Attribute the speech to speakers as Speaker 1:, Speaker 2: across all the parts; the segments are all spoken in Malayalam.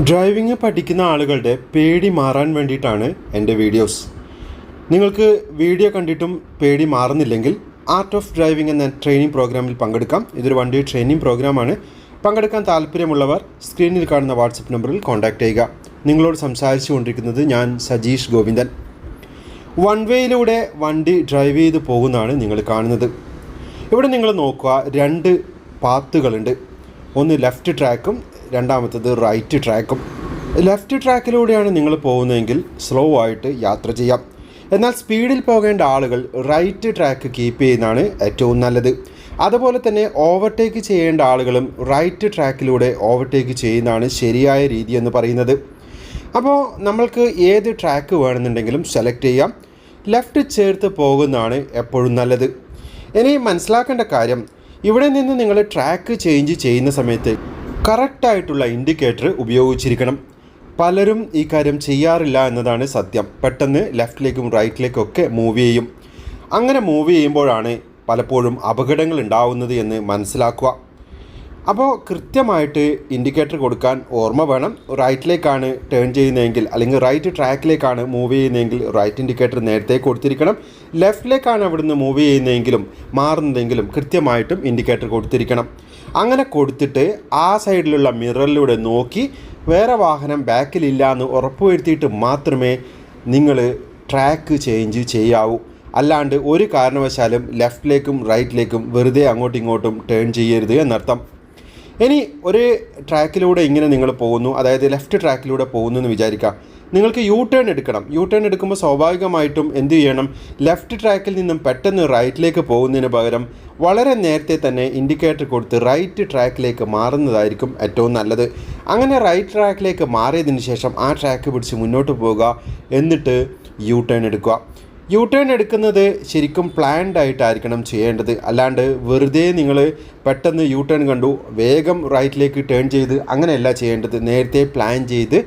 Speaker 1: ഡ്രൈവിംഗ് പഠിക്കുന്ന ആളുകളുടെ പേടി മാറാൻ വേണ്ടിയിട്ടാണ് എന്റെ വീഡിയോസ്. നിങ്ങൾക്ക് വീഡിയോ കണ്ടിട്ടും പേടി മാറുന്നില്ലെങ്കിൽ ആർട്ട് ഓഫ് ഡ്രൈവിംഗ് എന്ന ട്രെയിനിങ് പ്രോഗ്രാമിൽ പങ്കെടുക്കാം. ഇതൊരു വണ്ടി ട്രെയിനിങ് പ്രോഗ്രാമാണ് പങ്കെടുക്കാൻ താല്പര്യമുള്ളവർ സ്ക്രീനിൽ കാണുന്ന വാട്സപ്പ് നമ്പറിൽ കോൺടാക്റ്റ് ചെയ്യുക. നിങ്ങളോട് സംസാരിച്ചു കൊണ്ടിരിക്കുന്നത് ഞാൻ സജീഷ് ഗോവിന്ദൻ. വൺ വേയിലൂടെ വണ്ടി ഡ്രൈവ് ചെയ്ത് പോകുന്നതാണ് നിങ്ങൾ കാണുന്നത്. ഇവിടെ നിങ്ങൾ നോക്കുക രണ്ട് പാത്തുകളുണ്ട് ഒന്ന് ലെഫ്റ്റ് ട്രാക്കും രണ്ടാമത്തത് റൈറ്റ് ട്രാക്കും ലെഫ്റ്റ് ട്രാക്കിലൂടെയാണ് നിങ്ങൾ പോകുന്നതെങ്കിൽ സ്ലോ ആയിട്ട് യാത്ര ചെയ്യാം. എന്നാൽ സ്പീഡിൽ പോകേണ്ട ആളുകൾ റൈറ്റ് ട്രാക്ക് കീപ്പ് ചെയ്യുന്നതാണ് ഏറ്റവും നല്ലത്. അതുപോലെ തന്നെ ഓവർടേക്ക് ചെയ്യേണ്ട ആളുകളും റൈറ്റ് ട്രാക്കിലൂടെ ഓവർടേക്ക് ചെയ്യുന്നതാണ് ശരിയായ രീതി എന്ന് പറയുന്നത്. അപ്പോൾ നമ്മൾക്ക് ഏത് ട്രാക്ക് വേണമെന്നുണ്ടെങ്കിലും സെലക്ട് ചെയ്യാം. ലെഫ്റ്റ് ചേർത്ത് പോകുന്നതാണ് എപ്പോഴും നല്ലത്. ഇനി മനസ്സിലാക്കേണ്ട കാര്യം ഇവിടെ നിന്ന് നിങ്ങൾ ട്രാക്ക് ചേഞ്ച് ചെയ്യുന്ന സമയത്ത് കറക്റ്റായിട്ടുള്ള ഇൻഡിക്കേറ്റർ ഉപയോഗിച്ചിരിക്കണം. പലരും ഈ കാര്യം ചെയ്യാറില്ല എന്നതാണ് സത്യം. പെട്ടെന്ന് ലെഫ്റ്റിലേക്കും റൈറ്റിലേക്കും ഒക്കെ മൂവ് ചെയ്യും. അങ്ങനെ മൂവ് ചെയ്യുമ്പോഴാണ് പലപ്പോഴും അപകടങ്ങൾ ഉണ്ടാവുന്നത് എന്ന് മനസ്സിലാക്കുക. അപ്പോൾ കൃത്യമായിട്ട് ഇൻഡിക്കേറ്റർ കൊടുക്കാൻ ഓർമ്മ വേണം. റൈറ്റിലേക്കാണ് ടേൺ ചെയ്യുന്നതെങ്കിൽ അല്ലെങ്കിൽ റൈറ്റ് ട്രാക്കിലേക്കാണ് മൂവ് ചെയ്യുന്നതെങ്കിൽ റൈറ്റ് ഇൻഡിക്കേറ്റർ നേരത്തെ കൊടുത്തിരിക്കണം. ലെഫ്റ്റിലേക്കാണ് അവിടുന്ന് മൂവ് ചെയ്യുന്നതെങ്കിലും മാറുന്നതെങ്കിലും കൃത്യമായിട്ടും ഇൻഡിക്കേറ്റർ കൊടുത്തിരിക്കണം. അങ്ങനെ കൊടുത്തിട്ട് ആ സൈഡിലുള്ള മിററിലൂടെ നോക്കി വേറെ വാഹനം ബാക്കിലില്ല എന്ന് ഉറപ്പുവരുത്തിയിട്ട് മാത്രമേ നിങ്ങൾ ട്രാക്ക് ചേഞ്ച് ചെയ്യാവൂ. അല്ലാണ്ട് ഒരു കാരണവശാലും ലെഫ്റ്റിലേക്കും റൈറ്റിലേക്കും വെറുതെ അങ്ങോട്ടും ഇങ്ങോട്ടും ടേൺ ചെയ്യരുത് എന്നർത്ഥം. ഇനി ഒരു ട്രാക്കിലൂടെ ഇങ്ങനെ നിങ്ങൾ പോകുന്നു. അതായത് ലെഫ്റ്റ് ട്രാക്കിലൂടെ പോകുന്നു എന്ന് വിചാരിക്കുക. നിങ്ങൾക്ക് യു ടേൺ എടുക്കണം. യു ടേൺ എടുക്കുമ്പോൾ സ്വാഭാവികമായിട്ടും എന്ത് ചെയ്യണം? ലെഫ്റ്റ് ട്രാക്കിൽ നിന്നും പെട്ടെന്ന് റൈറ്റിലേക്ക് പോകുന്നതിന് പകരം വളരെ നേരത്തെ തന്നെ ഇൻഡിക്കേറ്റർ കൊടുത്ത് റൈറ്റ് ട്രാക്കിലേക്ക് മാറുന്നതായിരിക്കും ഏറ്റവും നല്ലത്. അങ്ങനെ റൈറ്റ് ട്രാക്കിലേക്ക് മാറിയതിന് ശേഷം ആ ട്രാക്ക് പിടിച്ച് മുന്നോട്ട് പോവുക. എന്നിട്ട് യു ടേൺ എടുക്കുക. യു ടേൺ എടുക്കുന്നത് ശരിക്കും പ്ലാൻഡ് ആയിട്ടായിരിക്കണം ചെയ്യേണ്ടത്. അല്ലാണ്ട് വെറുതെ നിങ്ങൾ പെട്ടെന്ന് യു ടേൺ കണ്ടു വേഗം റൈറ്റിലേക്ക് ടേൺ ചെയ്ത് അങ്ങനെയല്ല ചെയ്യേണ്ടത്. നേരത്തെ പ്ലാൻ ചെയ്ത്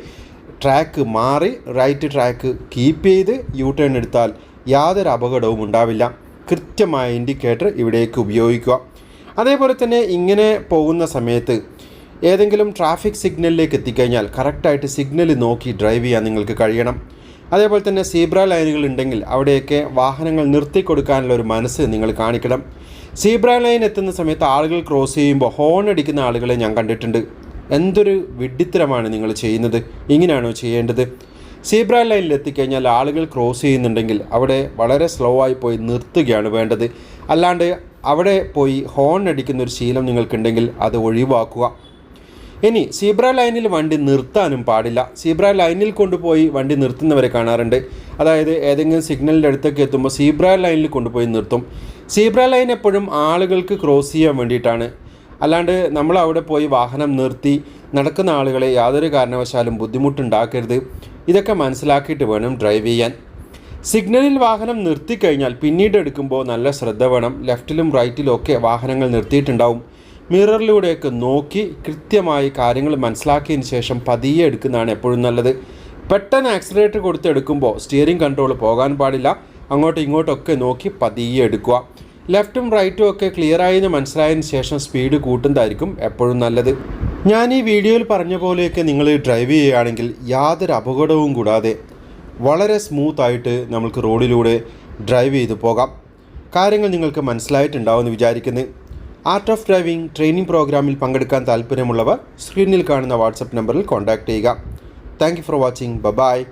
Speaker 1: ട്രാക്ക് മാറി റൈറ്റ് ട്രാക്ക് കീപ്പ് ചെയ്ത് യു ടേൺ എടുത്താൽ യാതൊരു അപകടവും ഉണ്ടാവില്ല. കൃത്യമായ ഇൻഡിക്കേറ്റർ ഇവിടേക്ക് ഉപയോഗിക്കുക. അതേപോലെ തന്നെ ഇങ്ങനെ പോകുന്ന സമയത്ത് ഏതെങ്കിലും ട്രാഫിക് സിഗ്നലിലേക്ക് എത്തിക്കഴിഞ്ഞാൽ കറക്റ്റായിട്ട് സിഗ്നൽ നോക്കി ഡ്രൈവ് ചെയ്യാൻ നിങ്ങൾക്ക് കഴിയണം. അതേപോലെ തന്നെ സീബ്ര ലൈനുകൾ ഉണ്ടെങ്കിൽ അവിടെയൊക്കെ വാഹനങ്ങൾ നിർത്തി കൊടുക്കാനുള്ള ഒരു മനസ്സ് നിങ്ങൾ കാണിക്കണം. സീബ്ര ലൈൻ എത്തുന്ന സമയത്ത് ആളുകൾ ക്രോസ് ചെയ്യുമ്പോൾ ഹോൺ അടിക്കുന്ന ആളുകളെ ഞാൻ കണ്ടിട്ടുണ്ട്. എന്തൊരു വിഡ്ഢിത്തരമാണ് നിങ്ങൾ ചെയ്യുന്നത്. ഇങ്ങനെയാണോ ചെയ്യേണ്ടത്? സീബ്ര ലൈനിൽ എത്തിക്കഴിഞ്ഞാൽ ആളുകൾ ക്രോസ് ചെയ്യുന്നുണ്ടെങ്കിൽ അവിടെ വളരെ സ്ലോ ആയി പോയി നിർത്തുകയാണ് വേണ്ടത്. അല്ലാണ്ട് അവിടെ പോയി ഹോൺ അടിക്കുന്ന ഒരു ശീലം നിങ്ങൾക്കുണ്ടെങ്കിൽ അത് ഒഴിവാക്കുക. ഇനി സീബ്ര ലൈനിൽ വണ്ടി നിർത്താനും പാടില്ല. സീബ്ര ലൈനിൽ കൊണ്ടുപോയി വണ്ടി നിർത്തുന്നവരെ കാണാറുണ്ട്. അതായത് ഏതെങ്കിലും സിഗ്നലിന്റെ അടുത്തൊക്കെ എത്തുമ്പോൾ സീബ്ര ലൈനിൽ കൊണ്ടുപോയി നിർത്തും. സീബ്ര ലൈൻ എപ്പോഴും ആളുകൾക്ക് ക്രോസ് ചെയ്യാൻ വേണ്ടിയിട്ടാണ്. അല്ലാണ്ട് നമ്മൾ അവിടെ പോയി വാഹനം നിർത്തി നടക്കുന്ന ആളുകളെ യാതൊരു കാരണവശാലും ബുദ്ധിമുട്ടുണ്ടാക്കരുത്. ഇതൊക്കെ മനസ്സിലാക്കിയിട്ട് വേണം ഡ്രൈവ് ചെയ്യാൻ. സിഗ്നലിൽ വാഹനം നിർത്തിക്കഴിഞ്ഞാൽ പിന്നീട് എടുക്കുമ്പോൾ നല്ല ശ്രദ്ധ വേണം. ലെഫ്റ്റിലും റൈറ്റിലും ഒക്കെ വാഹനങ്ങൾ നിർത്തിയിട്ടുണ്ടാവും. മിററിലൂടെയൊക്കെ നോക്കി കൃത്യമായി കാര്യങ്ങൾ മനസ്സിലാക്കിയതിന് ശേഷം പതിയെ എടുക്കുന്നതാണ് എപ്പോഴും നല്ലത്. പെട്ടെന്ന് ആക്സിലേറ്റർ കൊടുത്ത് എടുക്കുമ്പോൾ സ്റ്റിയറിംഗ് കൺട്രോൾ പോകാൻ പാടില്ല. അങ്ങോട്ടും ഇങ്ങോട്ടൊക്കെ നോക്കി പതിയെ എടുക്കുക. ലെഫ്റ്റും റൈറ്റും ഒക്കെ ക്ലിയറായി എന്ന് മനസ്സിലായതിന് ശേഷം സ്പീഡ് കൂട്ടുന്നതായിരിക്കും എപ്പോഴും നല്ലത്. ഞാൻ ഈ വീഡിയോയിൽ പറഞ്ഞ പോലെയൊക്കെ നിങ്ങൾ ഡ്രൈവ് ചെയ്യുകയാണെങ്കിൽ യാതൊരു അപകടവും കൂടാതെ വളരെ സ്മൂത്തായിട്ട് നമുക്ക് റോഡിലൂടെ ഡ്രൈവ് ചെയ്ത് പോകാം. കാര്യങ്ങൾ നിങ്ങൾക്ക് മനസ്സിലായിട്ടുണ്ടാവുമെന്ന് വിചാരിക്കുന്നു. ആർട്ട് ഓഫ് ഡ്രൈവിംഗ് ട്രെയിനിങ് പ്രോഗ്രാമിൽ പങ്കെടുക്കാൻ താല്പര്യമുള്ളവർ സ്ക്രീനിൽ കാണുന്ന വാട്സപ്പ് നമ്പറിൽ കോൺടാക്റ്റ് ചെയ്യുക. Thank for watching. ബ ബായ്